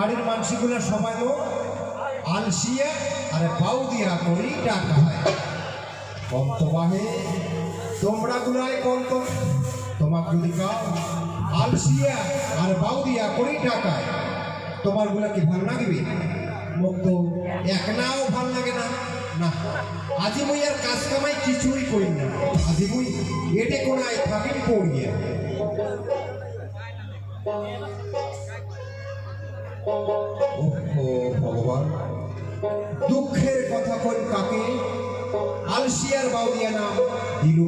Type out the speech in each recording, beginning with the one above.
মানসিগুলা সবাই লোক আলসিয়া আর পাউ দিয়া করি টাকা হয়। কন্ত বাহে তোমরা গুলাই কন্ত তোমাক যদি কাও আলসিয়া আর বাউ দিয়া করি টাকায় তোমারগুলা কি ভালো লাগবে? মোক তো এক নাও ভালো লাগে না। না, আজি মুই আর কাজ কামাই কিছুই করি না। আজি মুই এটে কোনায় থাকিম পড়িয়া। ভগবান। দুঃখের কথা কোন কাকে? আলসিয়ার বাউদিয়া নাম দিলু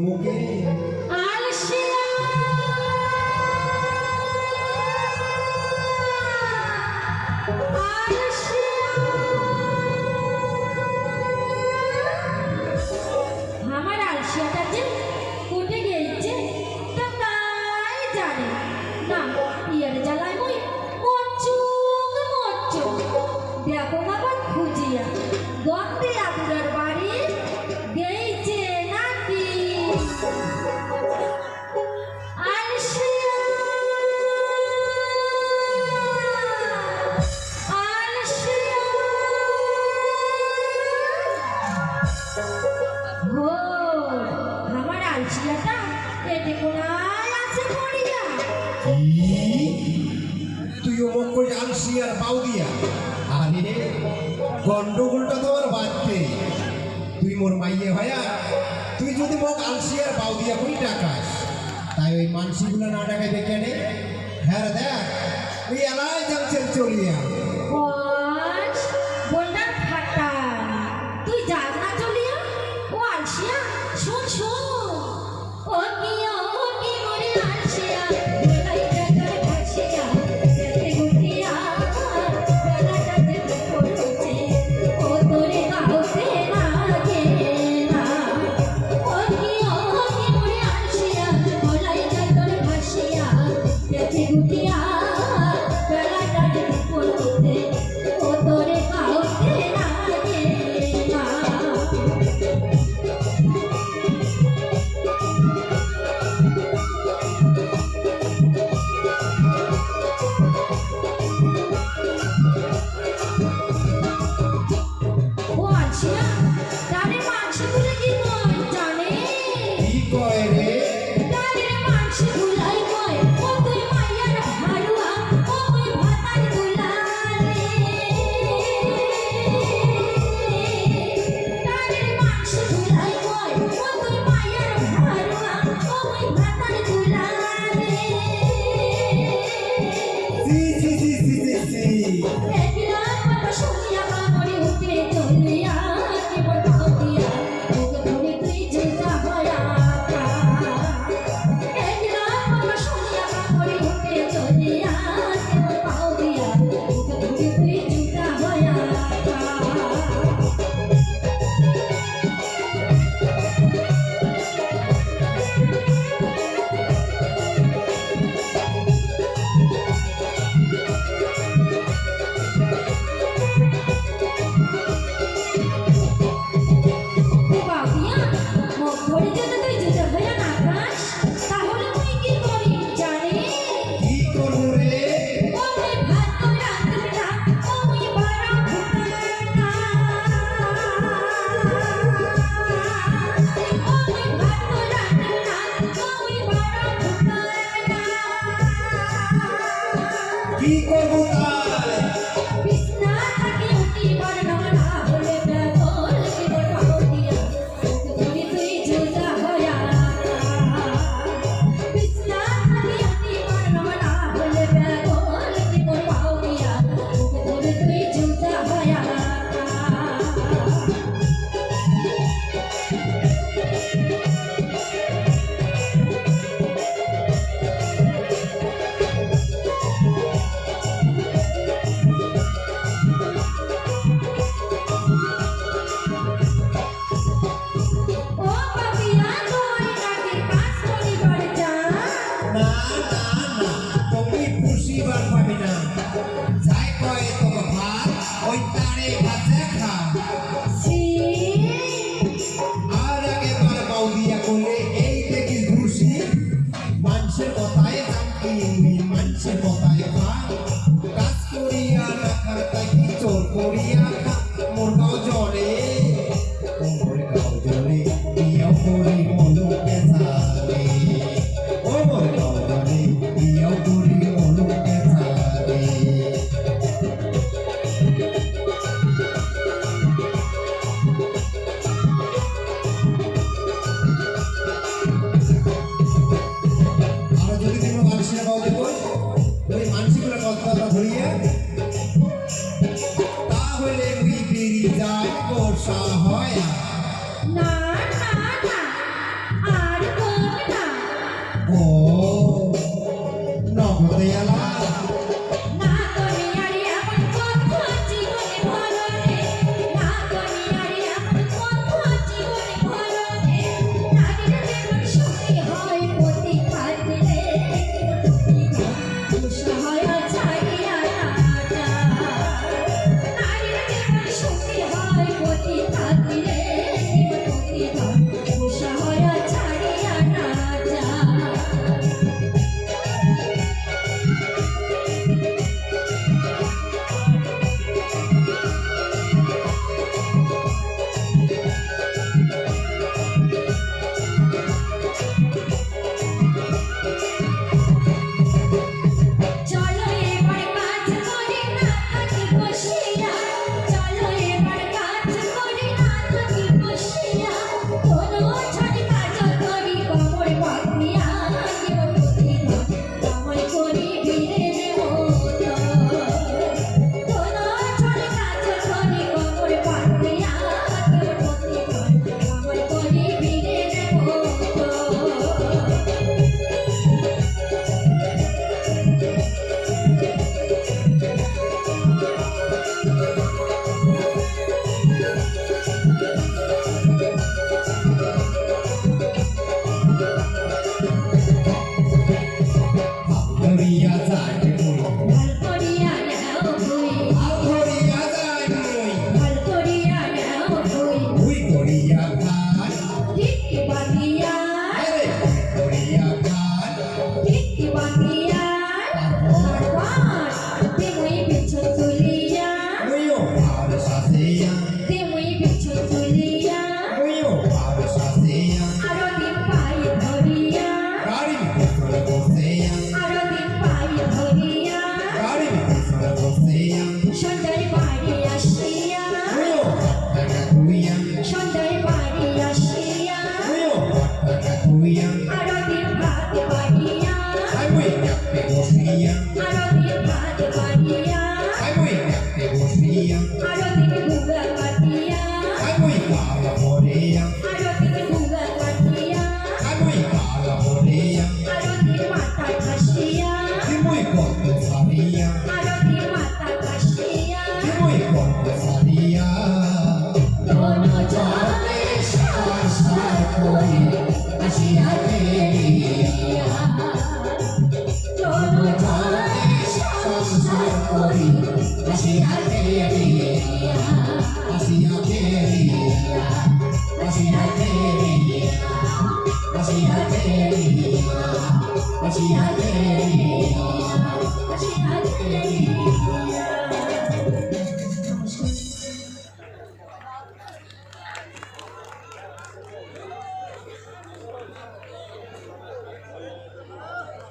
করে আলসিয়ার বাউদিয়া আরে গন্ডগোলটা তো আর বাড়তে। তুই মোর মাইয়ে ভাইয়া তুই যদি মোক আলসিয়ার বাউদিয়া কই টাকাস তাই ওই মানসিগুলো না ডাকে দেখে নে হ্যাঁ দেখ, ওই এলাই জানছেন চলিয়া। y con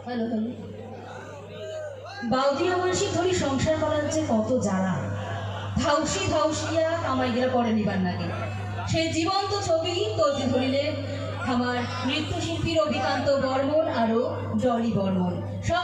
hello hello. ধরি সংসার করার কত জ্বালা। ধাউসি ধাউসিয়া কামাইগিরা করে নিবার নাকি সেই জীবন্ত ছবি তৈরি ধরিলে আমার নৃত্যশিল্পী রবিকান্ত বর্মন আরও জলি বর্মন। সবাই